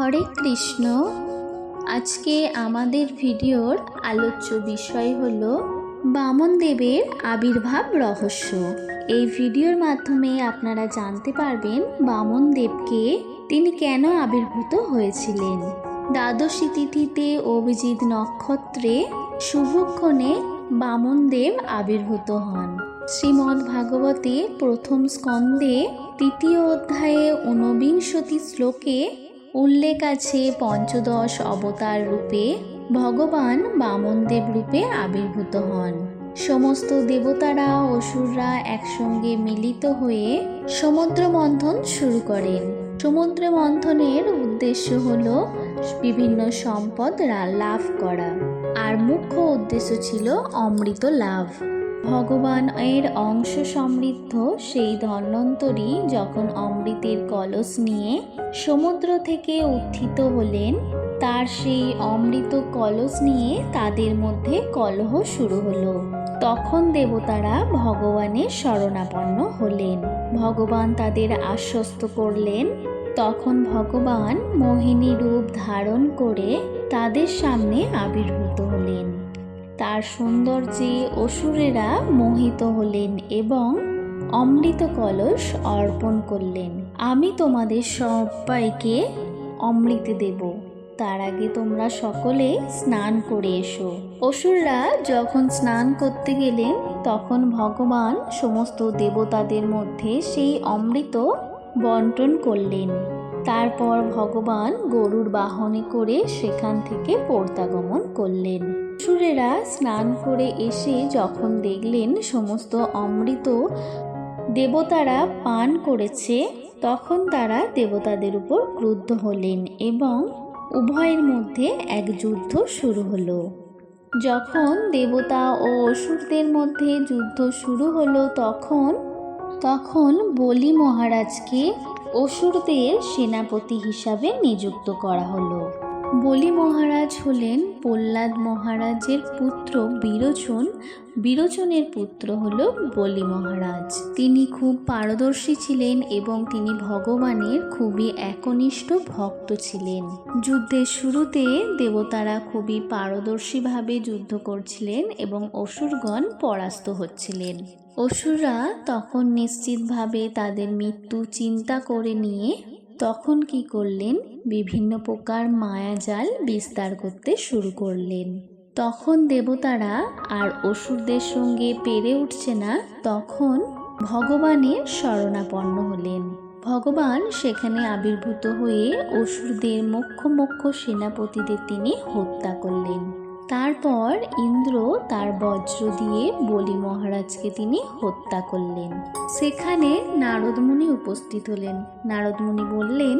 হরে কৃষ্ণ। আজকে আমাদের ভিডিওর আলোচ্য বিষয় হল বামন দেবের আবির্ভাব রহস্য। এই ভিডিওর মাধ্যমে আপনারা জানতে পারবেন বামন দেবকে তিনি কেন আবির্ভূত হয়েছিলেন। দ্বাদশী তিথিতে অভিজিৎ নক্ষত্রে শুভক্ষণে বামন দেব আবির্ভূত হন। শ্রীমদ্ ভাগবতে প্রথম স্কন্ধে তৃতীয় অধ্যায়ে ঊনবিংশতি শ্লোকে উল্লেখ আছে পঞ্চদশ অবতার রূপে, ভগবান বামনদেব রূপে আবির্ভূত হন। সমস্ত দেবতারা অসুররা একসঙ্গে মিলিত হয়ে সমুদ্র মন্থন শুরু করেন। সমুদ্র মন্থনের উদ্দেশ্য হল বিভিন্ন সম্পদ লাভ করা। আর মুখ্য উদ্দেশ্য ছিল অমৃত লাভ। ভগবান এর অংশ সমৃদ্ধ সেই ধন্বন্তরী যখন অমৃতের কলস নিয়ে সমুদ্র থেকে উত্থিত হলেন, তার সেই অমৃত কলস নিয়ে তাদের মধ্যে কলহ শুরু হলো। তখন দেবতারা ভগবানের শরণাপন্ন হলেন। ভগবান তাদের আশ্বস্ত করলেন। তখন ভগবান মোহিনী রূপ ধারণ করে তাদের সামনে আবির্ভূত হলেন। তার সৌন্দর্যে অসুরেরা মোহিত হলেন এবং অমৃত কলস অর্পণ করলেন। আমি তোমাদের সবাইকে অমৃত দেব। তার আগে তোমরা সকলে স্নান করে এসো। অসুররা যখন স্নান করতে গেলেন, তখন ভগবান সমস্ত দেবতাদের মধ্যে সেই অমৃত বন্টন করলেন। তারপর ভগবান গরুর বাহনে করে সেখান থেকে প্রত্যাগমন করলেন। সুরেরা স্নান করে এসে যখন দেখলেন সমস্ত অমৃত দেবতারা পান করেছে, তখন তারা দেবতাদের উপর ক্রুদ্ধ হলেন এবং উভয়ের মধ্যে এক যুদ্ধ শুরু হলো। যখন দেবতা ও অসুরদের মধ্যে যুদ্ধ শুরু হলো তখন তখন বলি মহারাজকে অসুরদের সেনাপতি হিসাবে নিযুক্ত করা হলো। বলি মহারাজ হলেন প্রহ্লাদ মহারাজের পুত্র বিরোচন। বিরোচনের পুত্র হল বলি মহারাজ। তিনি খুব পারদর্শী ছিলেন এবং তিনি ভগবানের খুবই একনিষ্ঠ ভক্ত ছিলেন। যুদ্ধের শুরুতে দেবতারা খুবই পারদর্শীভাবে যুদ্ধ করছিলেন এবং অসুরগণ পরাস্ত হচ্ছিলেন। অসুররা তখন নিশ্চিতভাবে তাদের মৃত্যু চিন্তা করে নিয়ে তখন কি করলেন? বিভিন্ন প্রকার মায়াজাল বিস্তার করতে শুরু করলেন। তখন দেবতারা, আর অসুরদের সঙ্গে পেরে উঠছে না, তখন ভগবানের শরণাপন্ন হলেন। ভগবান সেখানে আবির্ভূত হয়ে অসুরদের মুখ্য মুখ্য সেনাপতিদের তিনি হত্যা করলেন। তারপর ইন্দ্র তার বজ্র দিয়ে বলি মহারাজকে তিনি হত্যা করলেন। সেখানে নারদমুনি উপস্থিত হলেন। নারদমুনি বললেন,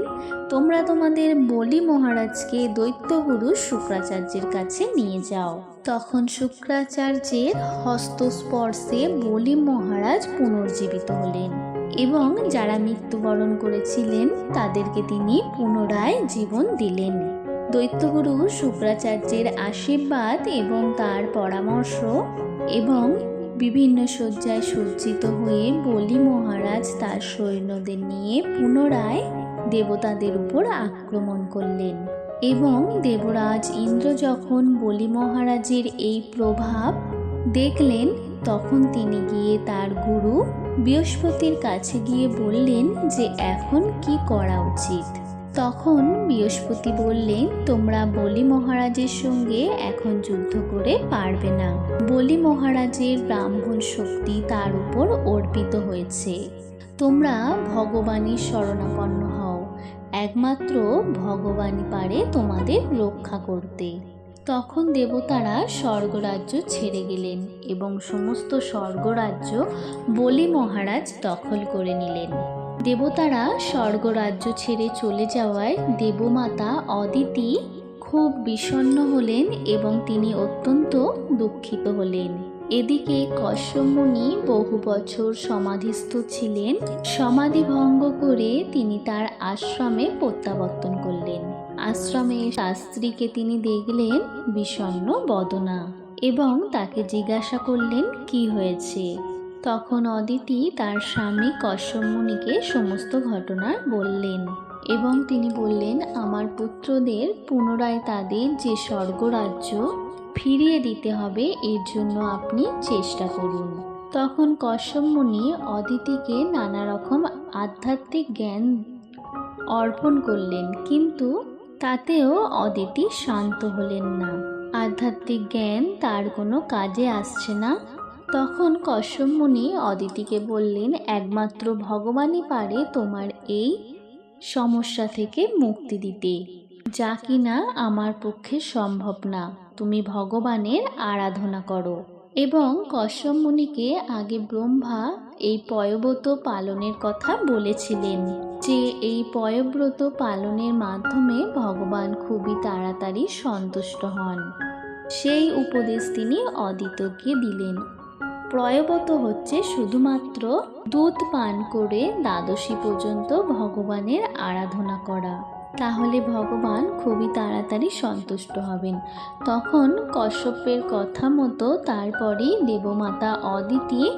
তোমরা তোমাদের বলি মহারাজকে দৈত্যগুরু শুক্রাচার্যের কাছে নিয়ে যাও। তখন শুক্রাচার্যের হস্তস্পর্শে বলি মহারাজ পুনর্জীবিত হলেন এবং যারা মৃত্যুবরণ করেছিলেন তাদেরকে তিনি পুনরায় জীবন দিলেন। দৈত্যগুরু শুক্রাচার্যের আশীর্বাদ এবং তার পরামর্শ এবং বিভিন্ন শয্যায় সজ্জিত হয়ে বলি মহারাজ তার সৈন্যদের নিয়ে পুনরায় দেবতাদের উপর আক্রমণ করলেন। এবং দেবরাজ ইন্দ্র যখন বলি মহারাজের এই প্রভাব দেখলেন, তখন তিনি গিয়ে তার গুরু বৃহস্পতির কাছে গিয়ে বললেন যে এখন কি করা উচিত। তখন বৃহস্পতি বললেন, তোমরা বলি মহারাজের সঙ্গে এখন যুদ্ধ করে পারবে না। বলি মহারাজের ব্রাহ্মণ শক্তি তার উপর অর্পিত হয়েছে। তোমরা ভগবানের শরণাপন্ন হও। একমাত্র ভগবানই পারে তোমাদের রক্ষা করতে। তখন দেবতারা স্বর্গরাজ্য ছেড়ে গেলেন এবং সমস্ত স্বর্গরাজ্য বলি মহারাজ দখল করে নিলেন। দেবতারা স্বর্গরাজ্য ছেড়ে চলে যাওয়ায় দেবমাতা অদিতি খুব বিষণ্ণ হলেন এবং তিনি অত্যন্ত দুঃখিত হলেন। এদিকে কশ্যমুনি বহু বছর সমাধিস্থ ছিলেন। সমাধি ভঙ্গ করে তিনি তার আশ্রমে প্রত্যাবর্তন করলেন। আশ্রমে শাস্ত্রীকে তিনি দেখলেন বিষণ্ণ বদনা এবং তাকে জিজ্ঞাসা করলেন, কি হয়েছে? তখন অদিতি তার স্বামী কশ্যপ মুনিকে সমস্ত ঘটনা বললেন এবং তিনি বললেন, আমার পুত্রদের পুনরায় তাদের যে স্বর্গরাজ্য ফিরিয়ে দিতে হবে, এর জন্য আপনি চেষ্টা করুন। তখন কশ্যপ মুনি অদিতিকে নানা রকম আধ্যাত্মিক জ্ঞান অর্পণ করলেন, কিন্তু তাতেও অদিতি শান্ত হলেন না। আধ্যাত্মিক জ্ঞান তার কোনো কাজে আসছে না। তখন কশ্যপ মুনি অদিতিকে বললেন, একমাত্র ভগবানই পারে তোমার এই সমস্যা থেকে মুক্তি দিতে। যা কিনা আমার পক্ষে সম্ভব না। তুমি ভগবানের আরাধনা করো। এবং কশ্যপ মুনিকে আগে ব্রহ্মা এই পয়ব্রত পালনের কথা বলেছিলেন, যে এই পয়ব্রত পালনের মাধ্যমে ভগবান খুবই তাড়াতাড়ি সন্তুষ্ট হন। সেই উপদেশ তিনি অদিতকে দিলেন। প্রয়বত হচ্ছে শুধুমাত্র দুধ পান করে দ্বাদশী পর্যন্ত ভগবানের আরাধনা করা। তাহলে ভগবান খুবই তাড়াতাড়ি সন্তুষ্ট হবেন। তখন কশ্যপের কথা মতো তারপরেই দেবমাতা অদিতি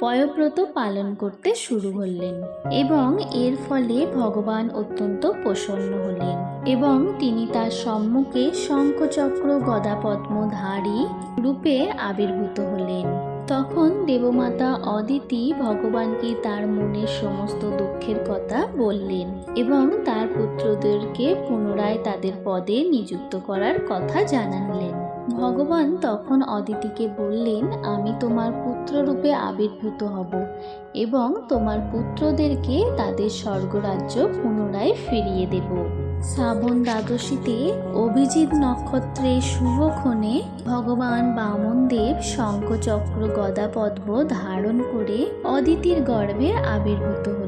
পয়ব্রত পালন করতে শুরু করলেন এবং এর ফলে ভগবান অত্যন্ত প্রসন্ন হলেন এবং তিনি তার সম্মুখে শঙ্খচক্র গদাপদ্মধারী রূপে আবির্ভূত হলেন। তখন দেবমাতা অদিতি ভগবানকে তার মনের সমস্ত দুঃখের কথা বললেন এবং তার পুত্রদেরকে পুনরায় তাদের পদে নিযুক্ত করার কথা জানালেন। ভগবান তখন অদিতিকে বললেন, আমি তোমার পুত্ররূপে আবির্ভূত হব এবং তোমার পুত্রদেরকে তাদের স্বর্গরাজ্য পুনরায় ফিরিয়ে দেব। শ্রাবণ দ্বাদশীতে অভিজিৎ নক্ষত্রে শুভক্ষণে ভগবান বামনদেব শঙ্খচক্র গদাপদ্ম ধারণ করে অদিতির গর্ভে আবির্ভূত হলেন।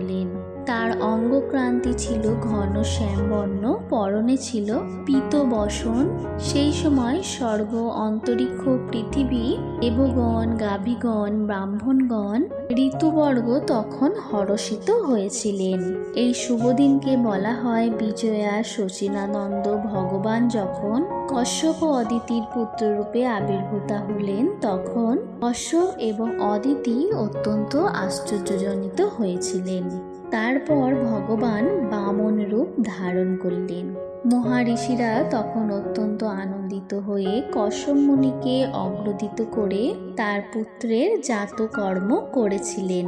তার অঙ্গক্রান্তি ছিল ঘন শ্যামবর্ণ, পরনে ছিল পিত বসন। সেই সময় স্বর্গ, অন্তরিক্ষ, পৃথিবী দেবগণ গাভীগণ, ব্রাহ্মণগণ, ঋতুবর্গ তখন হরষিত হয়েছিলেন। এই শুভ দিনকে বলা হয় বিজয়া শচীনানন্দ ভগবান যখন কশ্যপ অদিতির পুত্ররূপে আবির্ভূতা হলেন, তখন কশ্যপ এবং অদিতি অত্যন্ত আশ্চর্যজনিত হয়েছিলেন। তারপর ভগবান বামন রূপ ধারণ করলেন। মহারিষিরা তখন অত্যন্ত আনন্দিত হয়ে কশ্যপ মুনিকে অগ্রদিত করে তার পুত্রের জাতকর্ম করেছিলেন।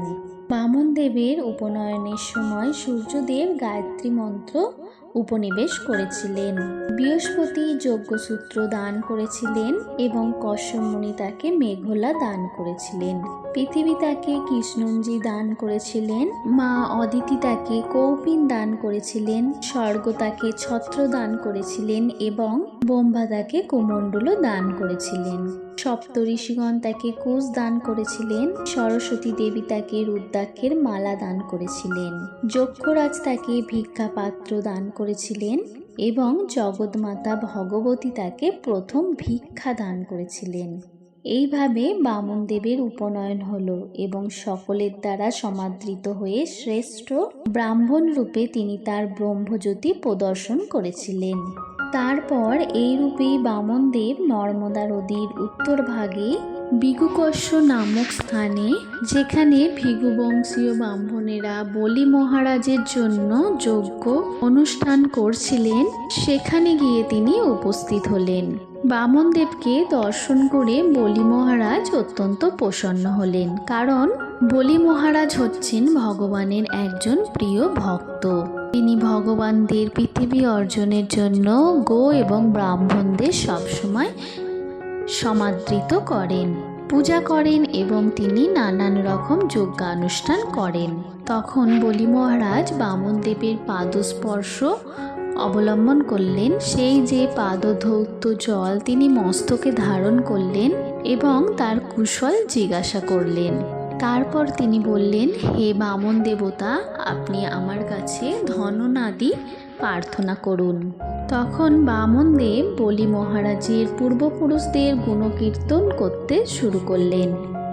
বামন দেবের উপনয়নের সময় সূর্যদেব গায়ত্রী মন্ত্র উপনিবেশ করেছিলেন। বৃহস্পতি যজ্ঞসূত্র দান করেছিলেন এবং কশ্যপ মুনি তাকে মেঘলা দান করেছিলেন। পৃথিবী তাকে কৃষ্ণঞ্জি দান করেছিলেন, মা অদিতি তাকে কৌপিন দান করেছিলেন স্বর্গ তাকে ছত্র দান করেছিলেন এবং বোম্বা তাকে কুমণ্ডলও দান করেছিলেন। সপ্ত ঋষিগণ তাকে কোষ দান করেছিলেন, সরস্বতী দেবী তাকে রুদ্রাক্ষের মালা দান করেছিলেন, যক্ষরাজ তাকে ভিক্ষা পাত্র দান করেছিলেন এবং জগৎমাতা ভগবতী তাকে প্রথম ভিক্ষা দান করেছিলেন। এইভাবে বামন দেবের উপনয়ন হল এবং সকলের দ্বারা সমাদৃত হয়ে শ্রেষ্ঠ ব্রাহ্মণ রূপে তিনি তার ব্রহ্মজ্যোতি প্রদর্শন করেছিলেন। তারপর এই রূপেই বামন দেব নর্মদা নদীর উত্তর ভাগে বিগুকস্য নামক স্থানে, যেখানে ভিগুবংশীয় ব্রাহ্মণেরা বলি মহারাজের জন্য যজ্ঞ অনুষ্ঠান করছিলেন, সেখানে গিয়ে তিনি উপস্থিত হলেন। বামনদেবকে দর্শন করে বলি মহারাজ অত্যন্ত প্রসন্ন হলেন, কারণ বলি মহারাজ হচ্ছেন ভগবানের একজন প্রিয় ভক্ত। তিনি ভগবানদের পৃথিবী অর্জনের জন্য গো এবং ব্রাহ্মণদের সবসময় সমাদৃত করেন, পূজা করেন এবং তিনি নানান রকম যজ্ঞানুষ্ঠান করেন। তখন বলি, মহারাজ, বামনদেবের পাদস্পর্শ অবলম্বন করলেন। সেই যে পাদধৌত জল তিনি মস্তকে ধারণ করলেন এবং তার কুশল জিজ্ঞাসা করলেন। তারপর তিনি বললেন, হে বামন দেবতা আপনি আমার কাছে ধননাদি প্রার্থনা করুন। তখন বামন দেব বলি মহারাজের পূর্বপুরুষদের গুণকীর্তন করতে শুরু করলেন।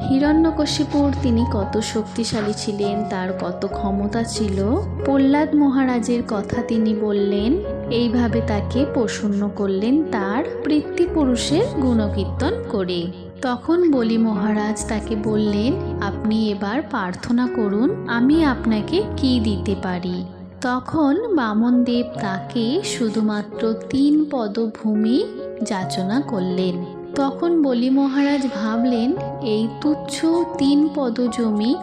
হিরণ্যকশিপুর তিনি কত শক্তিশালী ছিলেন, তার কত ক্ষমতা ছিল। প্রহ্লাদ মহারাজের কথা তিনি বললেন, এইভাবে তাকে প্রসন্ন করলেন তার পিতৃপুরুষের গুণকীর্তন করে। তখন বলি মহারাজ তাকে বললেন, আপনি এবার প্রার্থনা করুন, আমি আপনাকে কি দিতে পারি? তখন বামনদেব তাকে শুধুমাত্র তিন পদভূমি যাচনা করলেন। তখন বলি মহারাজ ভাবলেন, এই তুচ্ছ তিন পদ জমি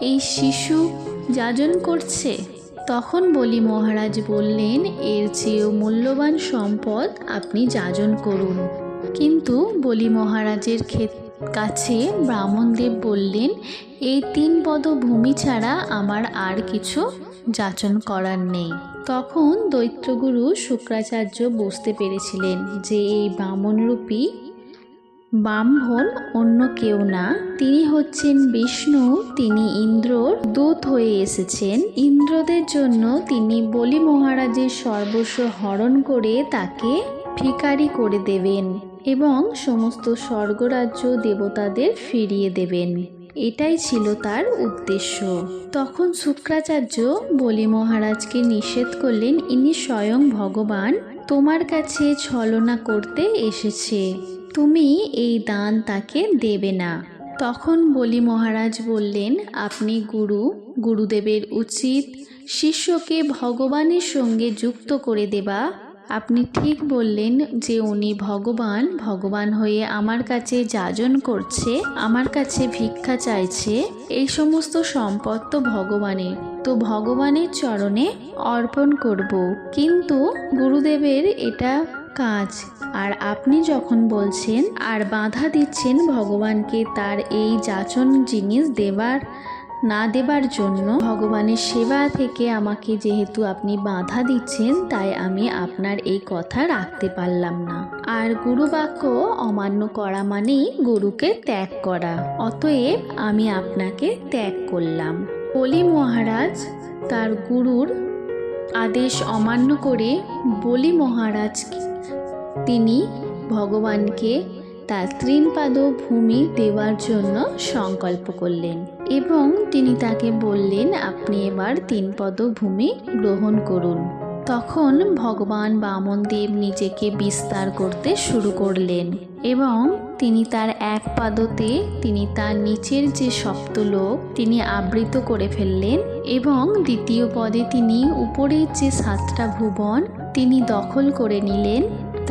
এই শিশু যাজন করছে? তখন বলি মহারাজ বললেন, এর চেয়েও মূল্যবান সম্পদ আপনি যাজন করুন। কিন্তু বলি মহারাজের ক্ষেত কাছে ব্রাহ্মণদেব বললেন, এই তিন পদ ভূমি ছাড়া আমার আর কিছু যাচন করার নেই। তখন দৈত্যগুরু শুক্রাচার্য বুঝতে পেরেছিলেন যে এই বামনরূপী ব্রাহ্মণ অন্য কেউ না। তিনি হচ্ছেন বিষ্ণু, তিনি ইন্দ্রর দূত হয়ে এসেছেন। ইন্দ্রদের জন্য তিনি বলি মহারাজের সর্বস্ব হরণ করে তাকে ভিখারি করে দেবেন এবং সমস্ত স্বর্গরাজ্য দেবতাদের ফিরিয়ে দেবেন। এটাই ছিল তার উদ্দেশ্য। তখন শুক্রাচার্য বলি, মহারাজকে নিষেধ করলেন, ইনি স্বয়ং ভগবান। তোমার কাছে ছলনা করতে এসেছে। তুমি এই দান তাকে দেবে না। তখন বলি, মহারাজ বললেন, আপনি গুরু, গুরুদেবের উচিত। শিষ্যকে ভগবানের সঙ্গে যুক্ত করে দেবা। আপনি ঠিক বললেন যে উনি ভগবান ভগবান হয়ে আমার কাছে যাজন করছে, আমার কাছে ভিক্ষা চাইছে, এই সমস্ত সম্পদ তো ভগবানের। তো ভগবানের চরণে অর্পণ করব। কিন্তু গুরুদেবের এটা কাজ। আর আপনি যখন বলছেন, আর বাধা দিচ্ছেন ভগবানকে, তার এই যাচন জিনিস দেবার না দেবার জন্য ভগবানের সেবা থেকে আমাকে যেহেতু আপনি বাধা দিচ্ছেন, তাই আমি আপনার এই কথা রাখতে পারলাম না। আর গুরু বাক্য অমান্য করা মানেই গুরুকে ত্যাগ করা। অতএব আমি আপনাকে ত্যাগ করলাম। বলি মহারাজ, তার গুরুর আদেশ অমান্য করে বলি মহারাজ, তিনি ভগবানকে তার ত্রিনপাদ ভূমি দেওয়ার জন্য সংকল্প করলেন এবং তিনি তাকে বললেন, আপনি এবার তিনপদ ভূমি গ্রহণ করুন। তখন ভগবান বামনদেব নিজেকে বিস্তার করতে শুরু করলেন এবং তিনি তার এক পাদতে তিনি তার নিচের যে সপ্তলোক তিনি আবৃত করে ফেললেন এবং দ্বিতীয় পদে তিনি উপরের যে সাতটা ভুবন, তিনি দখল করে নিলেন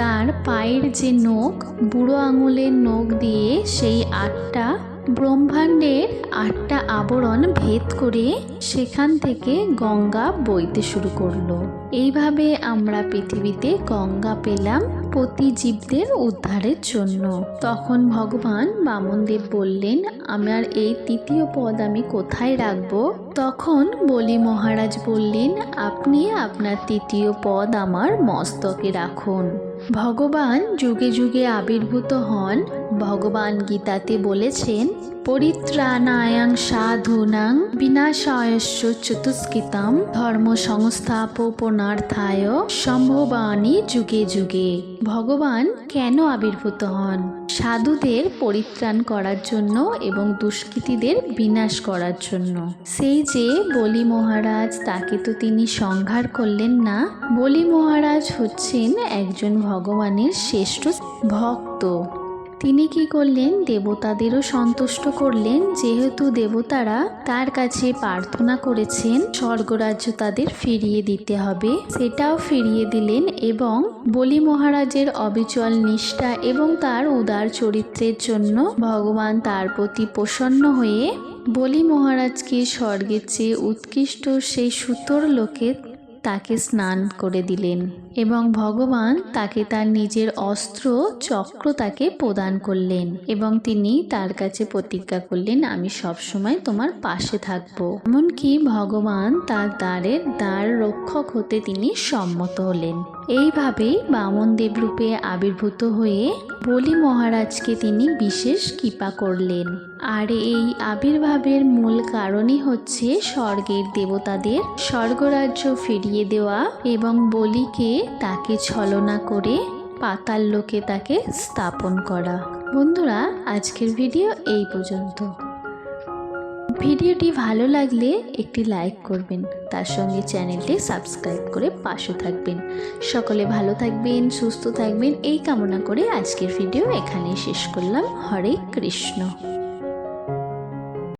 তার পায়ের যে নখ, বুড়ো আঙুলের নখ দিয়ে সেই আটটা ব্রহ্মাণ্ডের আটটা আবরণ ভেদ করে সেখান থেকে গঙ্গা বইতে শুরু করল। এইভাবে আমরা পৃথিবীতে গঙ্গা পেলাম। প্রতি জীবদের উদ্ধারের জন্য। তখন ভগবান বামনদেব বললেন, আমার এই তৃতীয় পদ আমি কোথায় রাখব? তখন বলি মহারাজ বললেন, আপনি আপনার তৃতীয় পদ আমার মস্তকে রাখুন। ভগবান যুগে যুগে আবির্ভূত হন। ভগবান গীতাতে বলেছেন, পরিত্রাণায়াং সাধুনাং বিনাশায়স্য চতুষ্কৃতাম ধর্ম সংস্থাপনার্থায় সম্ভবানী যুগে যুগে। ভগবান কেন আবির্ভূত হন? সাধুদের পরিত্রাণ করার জন্য এবং দুষ্কৃতীদের বিনাশ করার জন্য। সেই যে বলি মহারাজ, তাকে তো তিনি সংহার করলেন না। বলি মহারাজ হচ্ছেন একজন ভগবানের শ্রেষ্ঠ ভক্ত। তিনি কি করলেন? দেবতাদেরও সন্তুষ্ট করলেন, যেহেতু দেবতারা তার কাছে প্রার্থনা করেছেন, স্বর্গরাজ্য তাদের ফিরিয়ে দিতে হবে। সেটাও ফিরিয়ে দিলেন এবং বলি মহারাজের অবিচল নিষ্ঠা এবং তার উদার চরিত্রের জন্য ভগবান তার প্রতি প্রসন্ন হয়ে বলি মহারাজকে স্বর্গের চেয়ে উৎকৃষ্ট সেই সুতোর লোকে তাকে স্নান করে দিলেন এবং ভগবান তাকে তার নিজের অস্ত্র, চক্র তাকে প্রদান করলেন এবং তিনি তার কাছে প্রতিজ্ঞা করলেন, আমি সবসময় তোমার পাশে থাকব। এমনকি ভগবান তার দ্বারের দ্বার রক্ষক হতে তিনি সম্মত হলেন। এইভাবেই বামন দেবরূপে আবির্ভূত হয়ে বলি মহারাজকে তিনি বিশেষ কৃপা করলেন। আর এই আবির্ভাবের মূল কারণই হচ্ছে স্বর্গের দেবতাদের স্বর্গরাজ্য ফিরিয়ে দেওয়া এবং বলিকে তাকে ছলনা করে পাতাল লোকে তাকে স্থাপন করা। বন্ধুরা, আজকের ভিডিও এই পর্যন্ত। ভিডিওটি ভালো লাগলে একটি লাইক করবেন, তার সঙ্গে চ্যানেলটি সাবস্ক্রাইব করে পাশে থাকবেন। সকলে ভালো থাকবেন, সুস্থ থাকবেন, এই কামনা করে আজকের ভিডিও এখানেই শেষ করলাম। হরে কৃষ্ণ।